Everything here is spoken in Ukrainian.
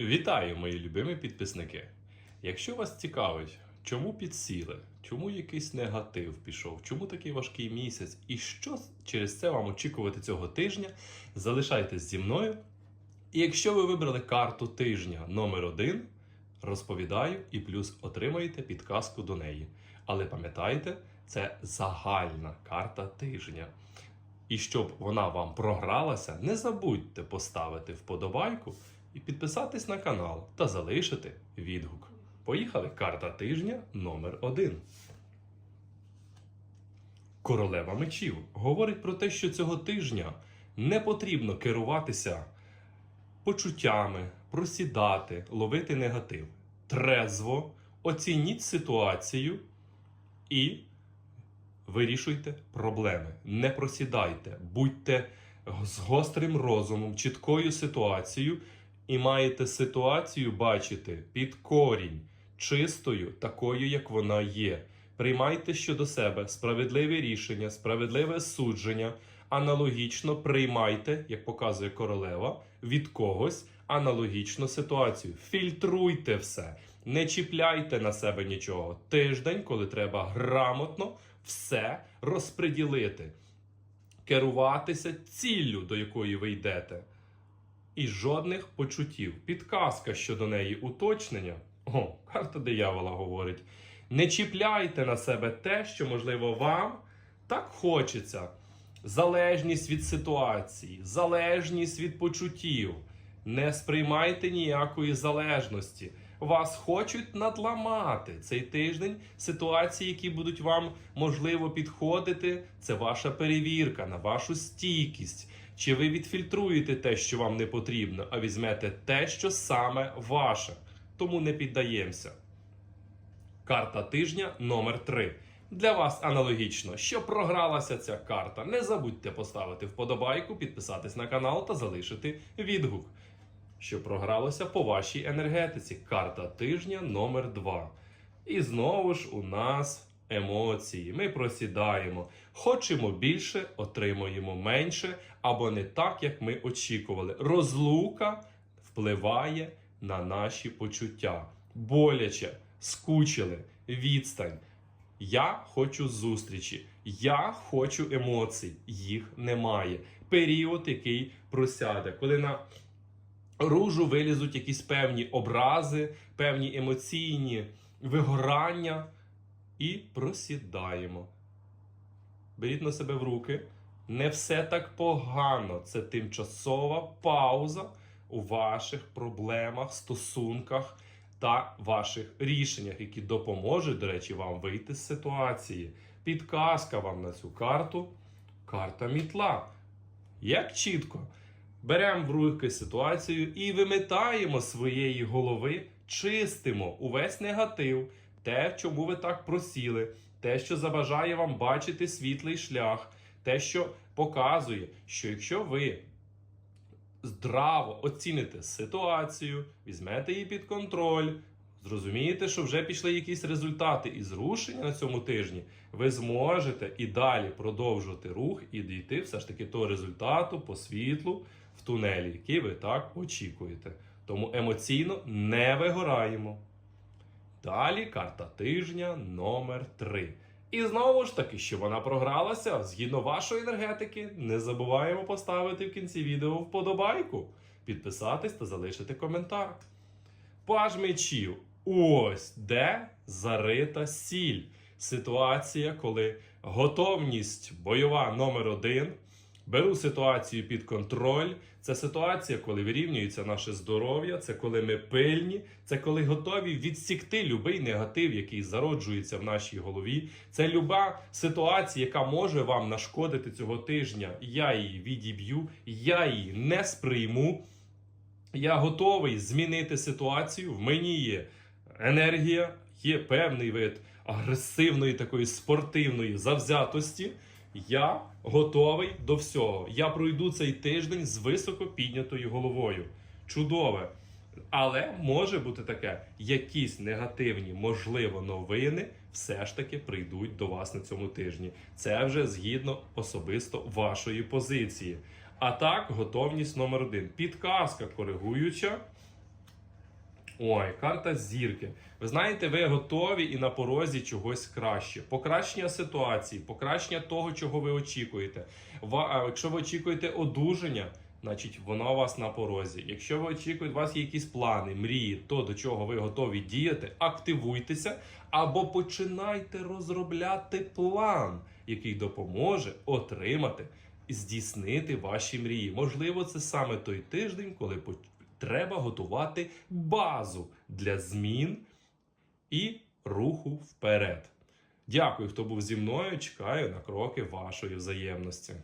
Вітаю, мої любимі підписники! Якщо вас цікавить, чому підсіли, чому якийсь негатив пішов, чому такий важкий місяць і що через це вам очікувати цього тижня, залишайтесь зі мною. І якщо ви вибрали карту тижня номер 1 розповідаю і плюс отримаєте підказку до неї. Але пам'ятайте, це загальна карта тижня. І щоб вона вам програлася, не забудьте поставити вподобайку і підписатись на канал та залишити відгук. Поїхали! Карта тижня номер 1 Королева мечів говорить про те, що цього тижня не потрібно керуватися почуттями, просідати, ловити негатив. Трезво оцініть ситуацію і вирішуйте проблеми. Не просідайте, будьте з гострим розумом, чіткою ситуацією, і маєте ситуацію бачити під корінь, чистою, такою, як вона є. Приймайте щодо себе справедливі рішення, справедливе судження. Аналогічно приймайте, як показує королева, від когось аналогічну ситуацію. Фільтруйте все, не чіпляйте на себе нічого. Тиждень, коли треба грамотно все розподілити, керуватися ціллю, до якої ви йдете. І жодних почуттів. Підказка щодо неї уточнення. О, карта диявола говорить: не чіпляйте на себе те, що, можливо, вам так хочеться. Залежність від ситуації, залежність від почуттів. Не сприймайте ніякої залежності. Вас хочуть надламати цей тиждень. Ситуації, які будуть вам можливо підходити, це ваша перевірка на вашу стійкість. Чи ви відфільтруєте те, що вам не потрібно, а візьмете те, що саме ваше. Тому не піддаємося. Карта тижня номер 3 Для вас аналогічно, що програлася ця карта. Не забудьте поставити вподобайку, підписатись на канал та залишити відгук. Що програлося по вашій енергетиці. Карта тижня номер 2 І знову ж у нас емоції. Ми просідаємо. Хочемо більше, отримуємо менше, або не так, як ми очікували. Розлука впливає на наші почуття. Боляче, скучили, відстань. Я хочу зустрічі, я хочу емоцій. Їх немає. Період, який просяде, коли на ружу вилізуть якісь певні образи, певні емоційні вигорання, і просідаємо. Беріть на себе в руки. Не все так погано. Це тимчасова пауза у ваших проблемах, стосунках та ваших рішеннях, які допоможуть, до речі, вам вийти з ситуації. Підказка вам на цю карту. Карта мітла. Як чітко. Беремо в руки ситуацію і вимитаємо своєї голови, чистимо увесь негатив, те, чому ви так просіли, те, що забажає вам бачити світлий шлях, те, що показує, що якщо ви здраво оціните ситуацію, візьмете її під контроль, зрозумієте, що вже пішли якісь результати і зрушення на цьому тижні, ви зможете і далі продовжувати рух і дійти все ж таки до результату по світлу в тунелі, який ви так очікуєте. Тому емоційно не вигораємо. Далі карта тижня номер 3. І знову ж таки, що вона програлася згідно вашої енергетики, не забуваємо поставити в кінці відео вподобайку, підписатись та залишити коментар. Паж мечів. Ось де зарита сіль. Ситуація, коли готовність бойова номер один. Беру ситуацію під контроль. Це ситуація, коли вирівнюється наше здоров'я, це коли ми пильні, це коли готові відсікти будь-який негатив, який зароджується в нашій голові. Це люба ситуація, яка може вам нашкодити цього тижня. Я її відіб'ю, я її не сприйму. Я готовий змінити ситуацію. В мені є енергія, є певний вид агресивної такої спортивної завзятості. Я готовий до всього. Я пройду цей тиждень з високо піднятою головою. Чудове. Але може бути таке, якісь негативні, можливо, новини все ж таки прийдуть до вас на цьому тижні. Це вже згідно особисто вашої позиції. А так, готовність номер один. Підказка коригуюча. Ой, карта зірки. Ви знаєте, ви готові і на порозі чогось краще. Покращення ситуації, покращення того, чого ви очікуєте. Якщо ви очікуєте одужання, значить воно у вас на порозі. Якщо ви очікуєте, у вас є якісь плани, мрії, то до чого ви готові діяти, активуйтеся або починайте розробляти план, який допоможе отримати і здійснити ваші мрії. Можливо, це саме той тиждень, коли треба готувати базу для змін і руху вперед. Дякую, хто був зі мною. Чекаю на кроки вашої взаємності.